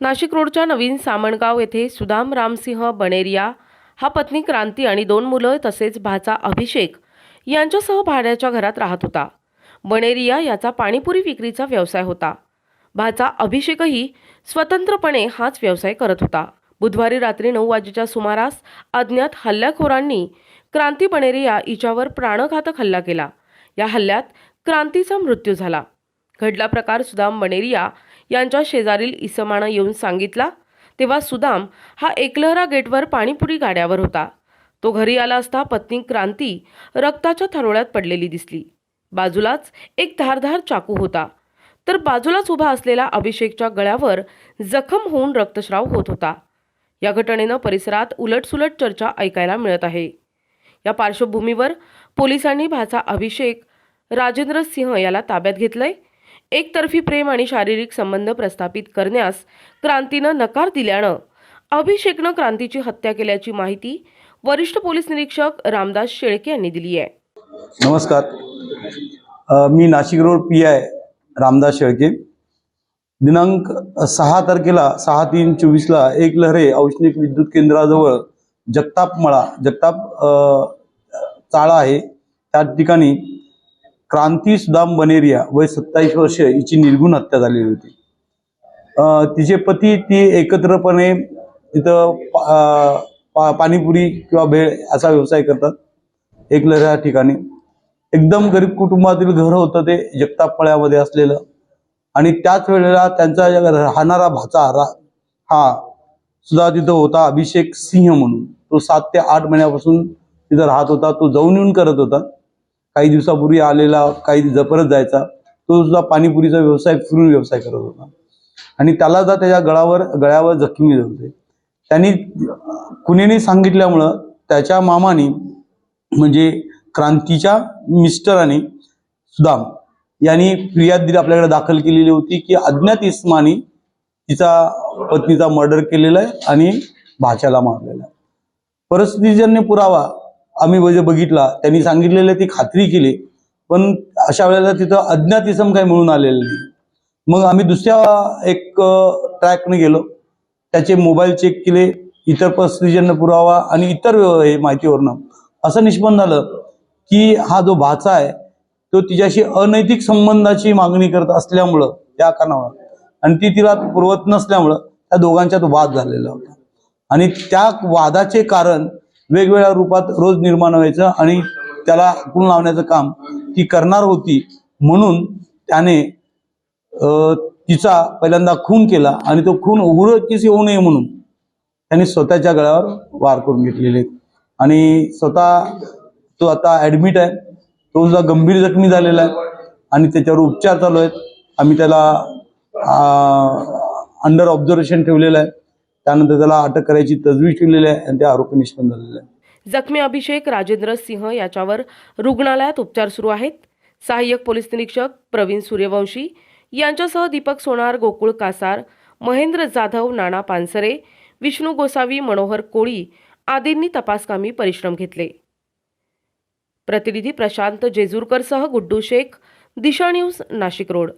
नाशिक रोडच्या नवीन सामणगाव येथे सुदाम रामसिंह बनेरिया हा पत्नी क्रांती आणि दोन मुलं तसेच भाचा अभिषेक यांच्यासह भाड्याच्या घरात राहत होता. बनेरिया याचा पाणीपुरी विक्रीचा व्यवसाय होता. भाचा अभिषेकही स्वतंत्रपणे हाच व्यवसाय करत होता. बुधवारी रात्री नऊ वाजेच्या सुमारास अज्ञात हल्ल्याखोरांनी क्रांती बनेरिया हिच्यावर प्राणघातक हल्ला केला. या हल्ल्यात क्रांतीचा मृत्यू झाला. घडला प्रकार सुदाम बनेरिया यांच्या शेजारील इसमानं येऊन सांगितला तेव्हा सुदाम हा एकलहरा गेटवर पाणीपुरी गाड्यावर होता. तो घरी आला असता पत्नी क्रांती रक्ताच्या थरोळ्यात पडलेली दिसली. बाजूलाच एक धारधार चाकू होता. तर बाजूलाच उभा असलेला अभिषेकच्या गळ्यावर जखम होऊन रक्तस्राव होत होता. या घटनेनं परिसरात उलटसुलट चर्चा ऐकायला मिळत आहे. या पार्श्वभूमीवर पोलिसांनी भाचा अभिषेक राजेंद्र सिंह याला ताब्यात घेतलंय. एकतर्फी प्रेम आणि शारीरिक संबंध प्रस्थापित करण्यास क्रांतीनं नकार दिल्यानं अभिषेकनं क्रांतीची हत्या केल्याची माहिती वरिष्ठ पोलीस निरीक्षक रामदास शेळके यांनी दिली आहे. नमस्कार. मी Nashik road P I Ramdas Shelke. दिनांक सहा तारखेला सहा तीन चोवीसला एक लहरे औष्णिक विद्युत केंद्राजवळ जगताप मळा जगताप चाळा आहे. त्या ठिकाणी क्रांती सुदाम बनेरिया वय सत्तावीस वर्ष हिची निर्गुण हत्या झालेली होती. तिचे पती ती एकत्रपणे तिथं पा- पा- पाणीपुरी किंवा भेळ असा व्यवसाय करतात. एकलऱ्या या ठिकाणी. एकदम गरीब कुटुंबातील घर होतं ते जगतापळ्यामध्ये असलेलं. आणि त्याच वेळेला त्यांचा राहणारा भाचा रा हा सुद्धा तिथं होता अभिषेक सिंह म्हणून. तो सात ते आठ महिन्यापासून तिथं राहत होता. तो जाऊन येऊन करत होता. काही दिवसापूर्वी आलेला काही दिवसा परत जायचा तो सुद्धा पाणीपुरीचा व्यवसाय फिरून व्यवसाय करत होता. आणि त्याला जर त्याच्या गळावर गळ्यावर जखमी होते. त्यांनी कुणीने सांगितल्यामुळं त्याच्या मामाने म्हणजे क्रांतीच्या मिस्टरांनी सुदाम यांनी फिर्याद दिली आपल्याकडे दाखल केलेली होती की अज्ञात इस्मानी तिचा पत्नीचा मर्डर केलेला आहे आणि भाच्याला मारलेला आहे. परिस्थितीजन्य पुरावा आम्ही म्हणजे बघितला. त्यांनी सांगितलेलं ती खात्री केली. पण अशा वेळेला तिथं अज्ञात इसम काही मिळून आलेलं नाही. मग आम्ही दुसऱ्या एक ट्रॅकने गेलो. त्याचे मोबाईल चेक केले. इतर परिस्थितीजन्य पुरावा आणि इतर हे माहितीवरनं. असं निष्पन्न झालं की हा जो भाचा आहे तो तिच्याशी अनैतिक संबंधाची मागणी करत असल्यामुळं त्या कारणावर आणि ती तिला पुरवत नसल्यामुळं त्या दोघांच्यात वाद झालेला होता. आणि त्या वादाचे कारण वेगवेगळ्या रूपात रोज निर्माण व्हायचं आणि त्याला हाकून लावण्याचं काम ती करणार होती म्हणून त्याने तिचा पहिल्यांदा खून केला आणि तो खून उघडकीस येऊ नये म्हणून त्यांनी स्वतःच्या गळ्यावर वार करून घेतलेले. आणि स्वतः तो आता ऍडमिट आहे. तो सुद्धा गंभीर जखमी झालेला आहे आणि त्याच्यावर उपचार चालू आहेत. आम्ही त्याला अंडर ऑब्झर्वेशन ठेवलेलं आहे. त्यानंतर त्याला अटक करायची तजवीज केलेली आहे आणि त्या आरोपी निष्पन्न झालेले आहे जखमी अभिषेक राजेंद्र सिंह याच्यावर रुग्णालयात उपचार सुरू आहेत. सहाय्यक पोलीस निरीक्षक प्रवीण सूर्यवंशी यांच्यासह दीपक सोनार गोकुळ कासार महेंद्र जाधव नाना पानसरे विष्णू गोसावी मनोहर कोळी आदींनी तपासकामी परिश्रम घेतले. प्रतिनिधी प्रशांत जेजूरकरसह गुड्डू शेख दिशा न्यूज नाशिक रोड.